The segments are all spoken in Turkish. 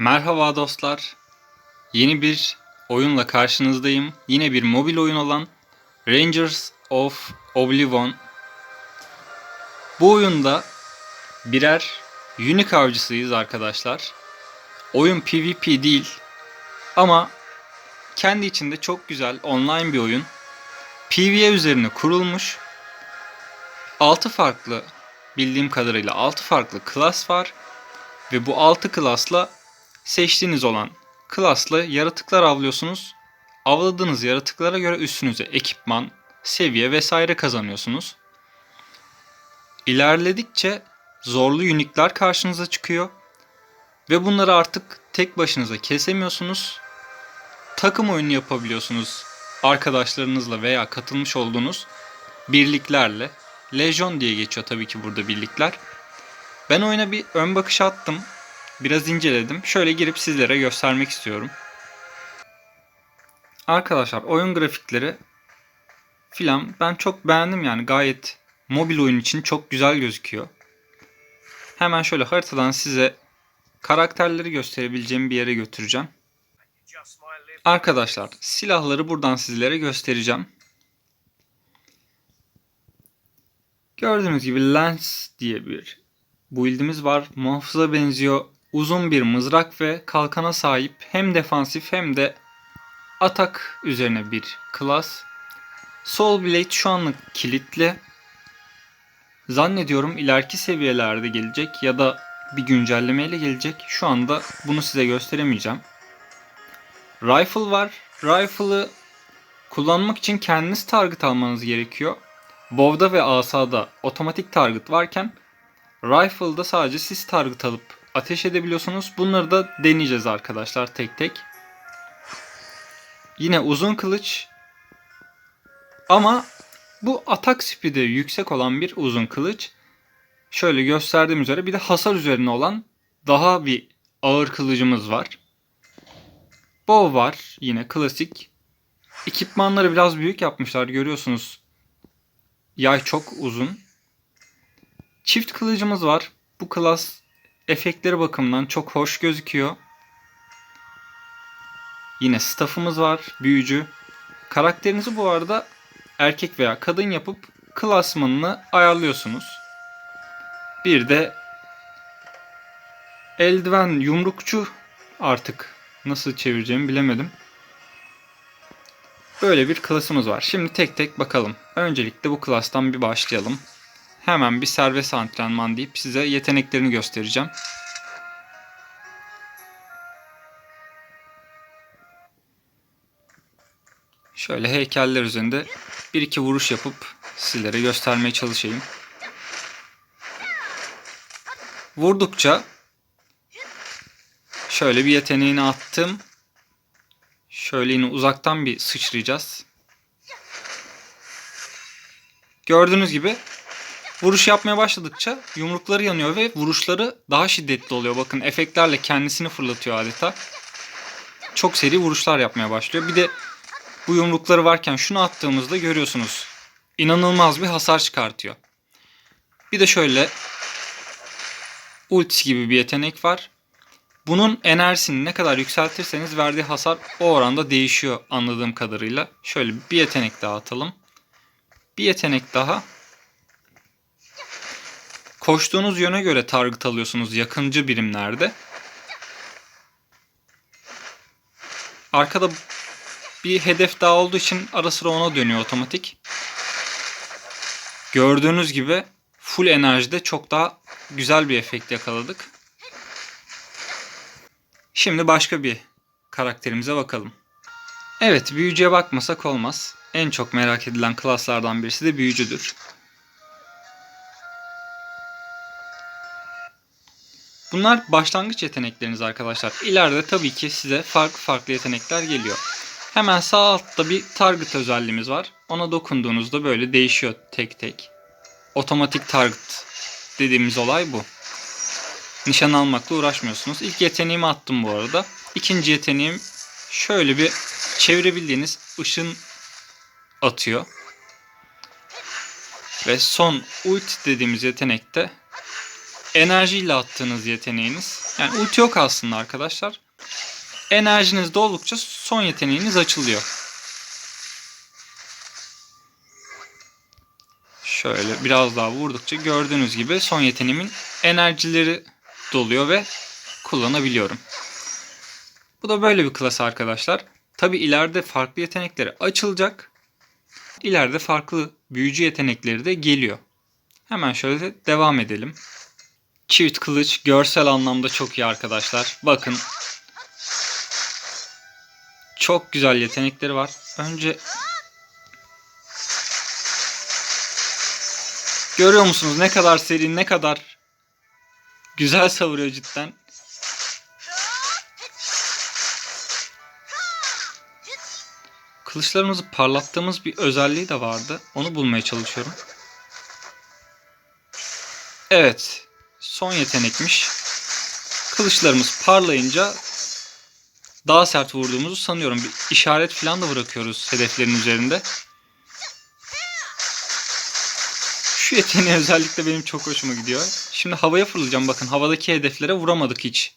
Merhaba dostlar. Yeni bir oyunla karşınızdayım. Yine bir mobil oyun olan Rangers of Oblivion. Bu oyunda birer unique avcısıyız arkadaşlar. Oyun PvP değil ama kendi içinde çok güzel online bir oyun. PvE üzerine kurulmuş. 6 farklı bildiğim kadarıyla 6 farklı klas var ve bu 6 klasla seçtiğiniz olan klasla yaratıklar avlıyorsunuz. Avladığınız yaratıklara göre üstünüze ekipman, seviye vesaire kazanıyorsunuz. İlerledikçe zorlu unikler karşınıza çıkıyor ve bunları artık tek başınıza kesemiyorsunuz. Takım oyunu yapabiliyorsunuz arkadaşlarınızla veya katılmış olduğunuz birliklerle. Legion diye geçiyor tabii ki burada birlikler. Ben oyuna bir ön bakış attım. Biraz inceledim. Şöyle girip sizlere göstermek istiyorum. Arkadaşlar oyun grafikleri filan ben çok beğendim yani gayet mobil oyun için çok güzel gözüküyor. Hemen şöyle haritadan size karakterleri gösterebileceğim bir yere götüreceğim. Arkadaşlar silahları buradan sizlere göstereceğim. Gördüğünüz gibi Lens diye bir build'imiz var. Muhafıza benziyor. Uzun bir mızrak ve kalkana sahip hem defansif hem de atak üzerine bir klas. Soul Blade şu anlık kilitli. Zannediyorum ileriki seviyelerde gelecek ya da bir güncellemeyle gelecek. Şu anda bunu size gösteremeyeceğim. Rifle var. Rifle'ı kullanmak için kendiniz target almanız gerekiyor. Bow'da ve asada otomatik target varken Rifle'da sadece siz target alıp ateş edebiliyorsunuz. Bunları da deneyeceğiz arkadaşlar tek tek. Yine uzun kılıç. Ama bu atak speed'i yüksek olan bir uzun kılıç. Şöyle gösterdiğim üzere bir de hasar üzerine olan daha bir ağır kılıcımız var. Bow var yine klasik. Ekipmanları biraz büyük yapmışlar görüyorsunuz. Yay çok uzun. Çift kılıcımız var. Bu klas efektleri bakımından çok hoş gözüküyor. Yine staff'ımız var. Büyücü. Karakterinizi bu arada erkek veya kadın yapıp klasmanını ayarlıyorsunuz. Bir de eldiven yumrukçu artık nasıl çevireceğimi bilemedim. Böyle bir klasımız var. Şimdi tek tek bakalım. Öncelikle bu klastan bir başlayalım. Hemen bir serbest antrenman deyip size yeteneklerini göstereceğim. Şöyle heykeller üzerinde bir iki vuruş yapıp sizlere göstermeye çalışayım. Vurdukça şöyle bir yeteneğini attım. Şöyle yine uzaktan bir sıçrayacağız. Gördüğünüz gibi vuruş yapmaya başladıkça yumrukları yanıyor ve vuruşları daha şiddetli oluyor. Bakın efektlerle kendisini fırlatıyor adeta. Çok seri vuruşlar yapmaya başlıyor. Bir de bu yumrukları varken şunu attığımızda görüyorsunuz. İnanılmaz bir hasar çıkartıyor. Bir de şöyle ulti gibi bir yetenek var. Bunun enerjisini ne kadar yükseltirseniz verdiği hasar o oranda değişiyor anladığım kadarıyla. Şöyle bir yetenek daha atalım. Bir yetenek daha. Koştuğunuz yöne göre target alıyorsunuz yakıncı birimlerde. Arkada bir hedef daha olduğu için ara sıra ona dönüyor otomatik. Gördüğünüz gibi full enerjide çok daha güzel bir efekt yakaladık. Şimdi başka bir karakterimize bakalım. Evet büyücüye bakmasak olmaz. En çok merak edilen klaslardan birisi de büyücüdür. Bunlar başlangıç yetenekleriniz arkadaşlar. İleride tabii ki size farklı farklı yetenekler geliyor. Hemen sağ altta bir target özelliğimiz var. Ona dokunduğunuzda böyle değişiyor tek tek. Otomatik target dediğimiz olay bu. Nişan almakla uğraşmıyorsunuz. İlk yeteneğimi attım bu arada. İkinci yeteneğim şöyle bir çevirebildiğiniz ışın atıyor. Ve son ult dediğimiz yetenekte enerjiyle attığınız yeteneğiniz. Yani ulti yok aslında arkadaşlar. Enerjiniz doldukça son yeteneğiniz açılıyor. Şöyle biraz daha vurdukça gördüğünüz gibi son yeteneğimin enerjileri doluyor ve kullanabiliyorum. Bu da böyle bir klas arkadaşlar. Tabi ileride farklı yetenekleri açılacak. İleride farklı büyücü yetenekleri de geliyor. Hemen şöyle devam edelim. Çift kılıç görsel anlamda çok iyi arkadaşlar. Bakın. Çok güzel yetenekleri var. Önce Görüyor musunuz ne kadar seri, ne kadar güzel savuruyor cidden. Kılıçlarımızı parlattığımız bir özelliği de vardı. Onu bulmaya çalışıyorum. Evet. Son yetenekmiş. Kılıçlarımız parlayınca daha sert vurduğumuzu sanıyorum. Bir işaret falan da bırakıyoruz hedeflerin üzerinde. Şu yeteneği özellikle benim çok hoşuma gidiyor. Şimdi havaya fırlayacağım. Bakın havadaki hedeflere vuramadık hiç.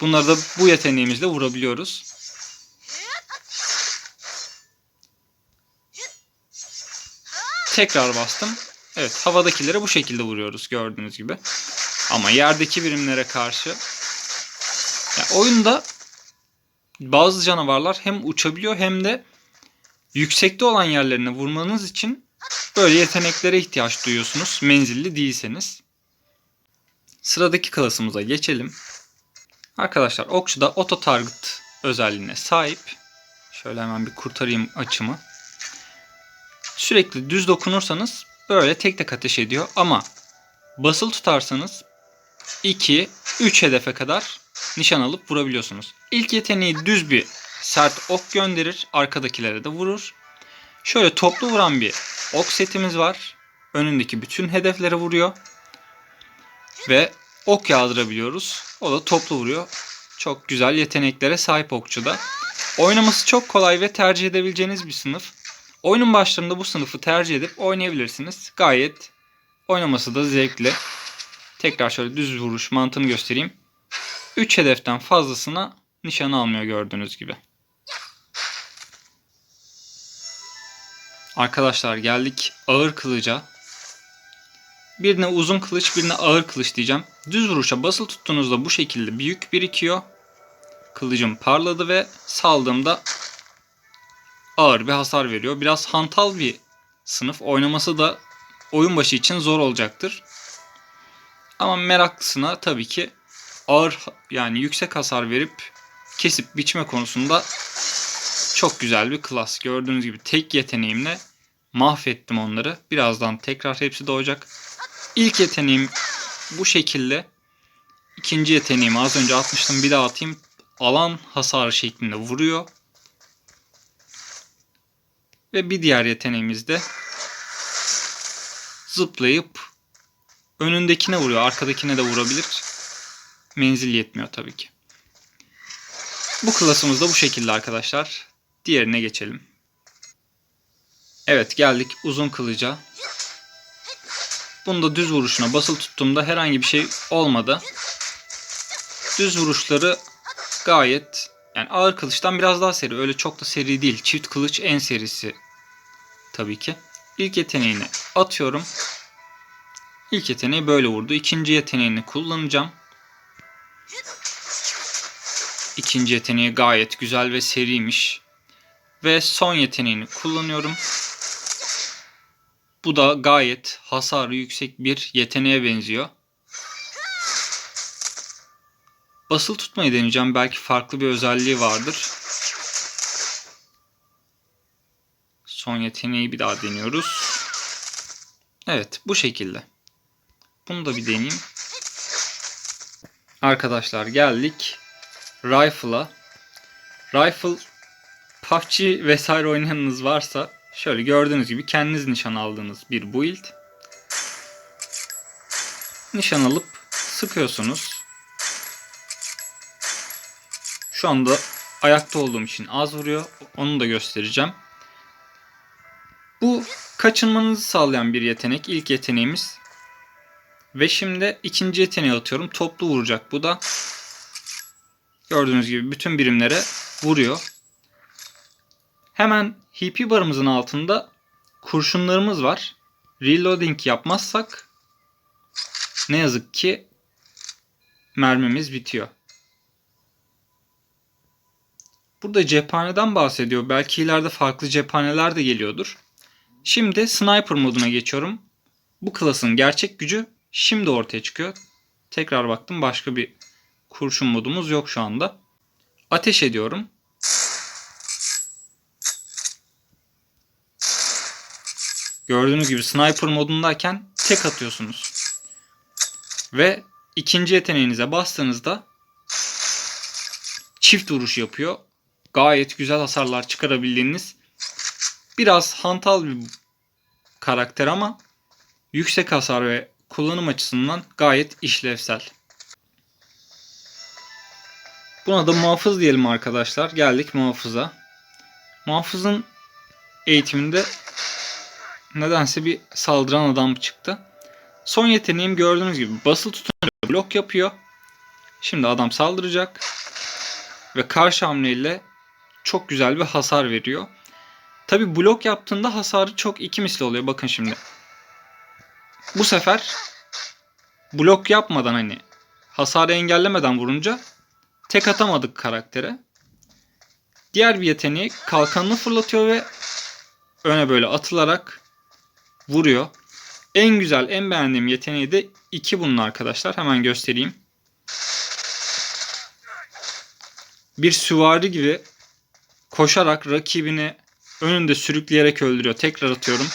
Bunları da bu yeteneğimizle vurabiliyoruz. Tekrar bastım. Evet havadakilere bu şekilde vuruyoruz gördüğünüz gibi. Ama yerdeki birimlere karşı yani oyunda bazı canavarlar hem uçabiliyor hem de yüksekte olan yerlerine vurmanız için böyle yeteneklere ihtiyaç duyuyorsunuz menzilli değilseniz. Sıradaki klasımıza geçelim. Arkadaşlar okçuda auto target özelliğine sahip. Şöyle hemen bir kurtarayım açımı. Sürekli düz dokunursanız böyle tek tek ateş ediyor ama basılı tutarsanız 2 3 hedefe kadar nişan alıp vurabiliyorsunuz. İlk yeteneği düz bir sert ok gönderir, arkadakilere de vurur. Şöyle toplu vuran bir ok setimiz var. Önündeki bütün hedeflere vuruyor. Ve ok yağdırabiliyoruz. O da toplu vuruyor. Çok güzel yeteneklere sahip okçuda. Oynaması çok kolay ve tercih edebileceğiniz bir sınıf. Oyunun başlarında bu sınıfı tercih edip oynayabilirsiniz. Gayet oynaması da zevkli. Tekrar şöyle düz vuruş mantığını göstereyim. 3 hedeften fazlasına nişan almıyor gördüğünüz gibi. Arkadaşlar geldik ağır kılıca. Birine uzun kılıç birine ağır kılıç diyeceğim. Düz vuruşa basılı tuttuğunuzda bu şekilde büyük birikiyor. Kılıcım parladı ve saldığımda ağır bir hasar veriyor. Biraz hantal bir sınıf. Oynaması da oyun başı için zor olacaktır. Ama meraklısına tabii ki ağır yani yüksek hasar verip kesip biçme konusunda çok güzel bir klas. Gördüğünüz gibi tek yeteneğimle mahvettim onları. Birazdan tekrar hepsi doğacak. İlk yeteneğim bu şekilde. İkinci yeteneğimi az önce atmıştım bir daha atayım. Alan hasarı şeklinde vuruyor. Ve bir diğer yeteneğimiz de zıplayıp önündekine vuruyor. Arkadakine de vurabilir. Menzil yetmiyor tabii ki. Bu klasımız da bu şekilde arkadaşlar. Diğerine geçelim. Evet geldik uzun kılıca. Bunu da düz vuruşuna basılı tuttuğumda herhangi bir şey olmadı. Düz vuruşları gayet yani ağır kılıçtan biraz daha seri. Öyle çok da seri değil. Çift kılıç en serisi tabii ki. İlk yeteneğini atıyorum. İlk yeteneği böyle vurdu. İkinci yeteneğini kullanacağım. İkinci yeteneği gayet güzel ve seriymiş. Ve son yeteneğini kullanıyorum. Bu da gayet hasarı yüksek bir yeteneğe benziyor. Basılı tutmayı deneyeceğim. Belki farklı bir özelliği vardır. Son yeteneği bir daha deniyoruz. Evet bu şekilde. Bunu da bir deneyeyim. Arkadaşlar geldik Rifle'a. Rifle PUBG vesaire oynayanınız varsa şöyle gördüğünüz gibi kendiniz nişan aldığınız bir build. Nişan alıp sıkıyorsunuz. Şu anda ayakta olduğum için az vuruyor. Onu da göstereceğim. Bu kaçınmanızı sağlayan bir yetenek. İlk yeteneğimiz. Ve şimdi ikinci yeteneği atıyorum. Toplu vuracak. Bu da gördüğünüz gibi bütün birimlere vuruyor. Hemen HP barımızın altında kurşunlarımız var. Reloading yapmazsak ne yazık ki mermimiz bitiyor. Burada cephaneden bahsediyor. Belki ileride farklı cephaneler de geliyordur. Şimdi sniper moduna geçiyorum. Bu klasın gerçek gücü şimdi ortaya çıkıyor. Tekrar baktım başka bir kurşun modumuz yok şu anda. Ateş ediyorum. Gördüğünüz gibi sniper modundayken tek atıyorsunuz. Ve ikinci yeteneğinize bastığınızda çift vuruş yapıyor. Gayet güzel hasarlar çıkarabildiğiniz biraz hantal bir karakter ama yüksek hasar ve kullanım açısından gayet işlevsel. Buna da muhafız diyelim arkadaşlar. Geldik muhafıza. Muhafızın eğitiminde nedense bir saldıran adam çıktı. Son yeteneğim gördüğünüz gibi basılı tutunca blok yapıyor. Şimdi adam saldıracak. Ve karşı hamleyle çok güzel bir hasar veriyor. Tabi blok yaptığında hasarı çok iki misli oluyor. Bakın şimdi. Bu sefer blok yapmadan hani hasarı engellemeden vurunca tek atamadık karaktere. Diğer bir yeteneği kalkanını fırlatıyor ve öne böyle atılarak vuruyor. En güzel, en beğendiğim yeteneği de iki bunun arkadaşlar. Hemen göstereyim. Bir süvari gibi koşarak rakibini önünde sürükleyerek öldürüyor. Tekrar atıyorum.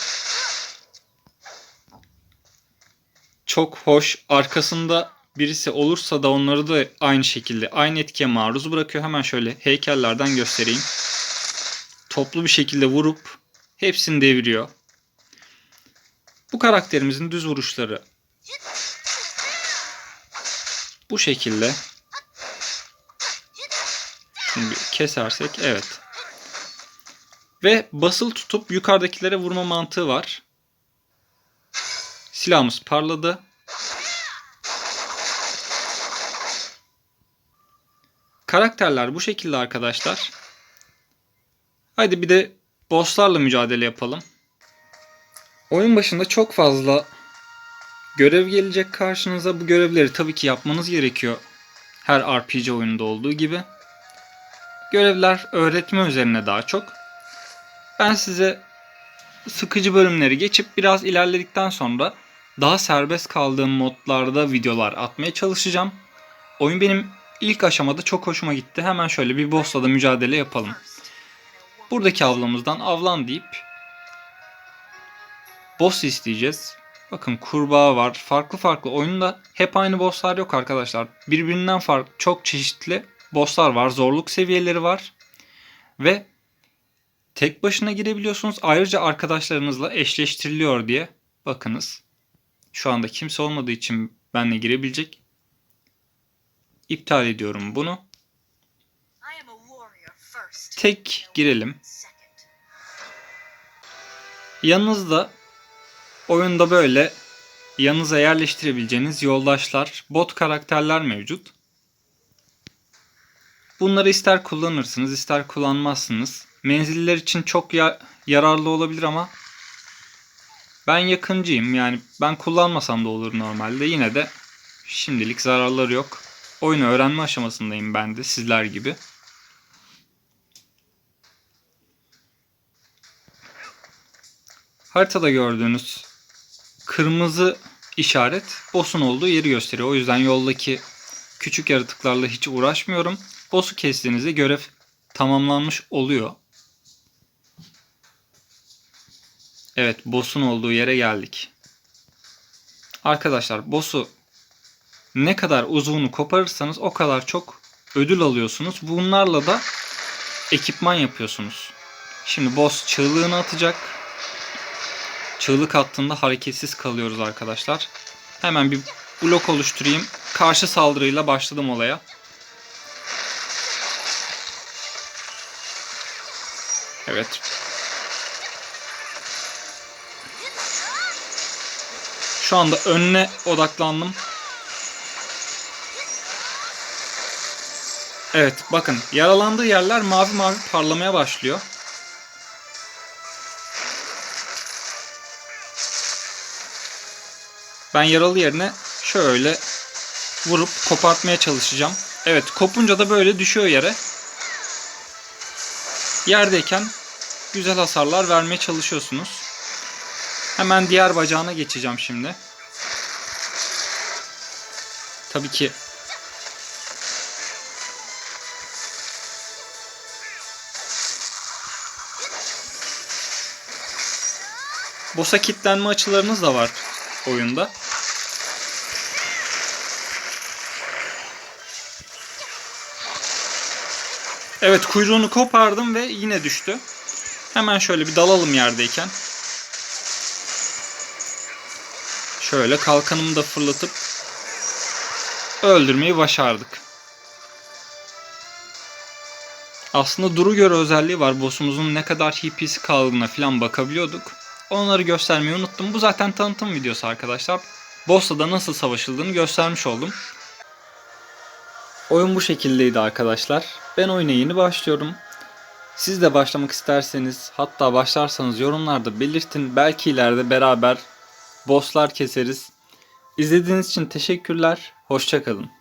Çok hoş. Arkasında birisi olursa da onları da aynı şekilde aynı etkiye maruz bırakıyor. Hemen şöyle heykellerden göstereyim. Toplu bir şekilde vurup hepsini deviriyor. Bu karakterimizin düz vuruşları bu şekilde. Şimdi kesersek evet. Ve basılı tutup yukarıdakilere vurma mantığı var. Silahımız parladı. Karakterler bu şekilde arkadaşlar. Haydi bir de bosslarla mücadele yapalım. Oyun başında çok fazla görev gelecek karşınıza. Bu görevleri tabii ki yapmanız gerekiyor. Her RPG oyununda olduğu gibi. Görevler öğretme üzerine daha çok. Ben size sıkıcı bölümleri geçip biraz ilerledikten sonra daha serbest kaldığım modlarda videolar atmaya çalışacağım. Oyun benim ilk aşamada çok hoşuma gitti. Hemen şöyle bir boss'la da mücadele yapalım. Buradaki avlamızdan avlan deyip boss isteyeceğiz. Bakın kurbağa var. Farklı farklı oyunda hep aynı bosslar yok arkadaşlar. Birbirinden farklı çok çeşitli bosslar var. Zorluk seviyeleri var. Ve tek başına girebiliyorsunuz. Ayrıca arkadaşlarınızla eşleştiriliyor diye bakınız. Şu anda kimse olmadığı için benle girebilecek. İptal ediyorum bunu. Tek girelim. Yanınızda oyunda böyle yanınıza yerleştirebileceğiniz yoldaşlar, bot karakterler mevcut. Bunları ister kullanırsınız, ister kullanmazsınız. Menziller için çok ya- yararlı olabilir ama ben yakıncıyım. Yani ben kullanmasam da olur normalde. Yine de şimdilik zararları yok. Oyunu öğrenme aşamasındayım ben de sizler gibi. Haritada gördüğünüz kırmızı işaret boss'un olduğu yeri gösteriyor. O yüzden yoldaki küçük yaratıklarla hiç uğraşmıyorum. Boss'u kestiğinizde görev tamamlanmış oluyor. Evet boss'un olduğu yere geldik. Arkadaşlar boss'u ne kadar uzunu koparırsanız o kadar çok ödül alıyorsunuz. Bunlarla da ekipman yapıyorsunuz. Şimdi boss çığlığını atacak. Çığlık attığında hareketsiz kalıyoruz arkadaşlar. Hemen bir blok oluşturayım. Karşı saldırıyla başladım olaya. Evet. Şu anda önüne odaklandım. Evet bakın yaralandığı yerler mavi mavi parlamaya başlıyor. Ben yaralı yerine şöyle vurup kopartmaya çalışacağım. Evet kopunca da böyle düşüyor yere. Yerdeyken güzel hasarlar vermeye çalışıyorsunuz. Hemen diğer bacağına geçeceğim şimdi. Tabii ki Boss'a kilitlenme açılarınız da var oyunda. Evet kuyruğunu kopardım ve yine düştü. Hemen şöyle bir dalalım yerdeyken. Şöyle kalkanımı da fırlatıp öldürmeyi başardık. Aslında duru göre özelliği var. Boss'umuzun ne kadar HP'si kaldığına falan bakabiliyorduk. Onları göstermeyi unuttum. Bu zaten tanıtım videosu arkadaşlar. Boss'la da nasıl savaşıldığını göstermiş oldum. Oyun bu şekildeydi arkadaşlar. Ben oyuna yeni başlıyorum. Siz de başlamak isterseniz hatta başlarsanız yorumlarda belirtin. Belki ileride beraber bosslar keseriz. İzlediğiniz için teşekkürler. Hoşçakalın.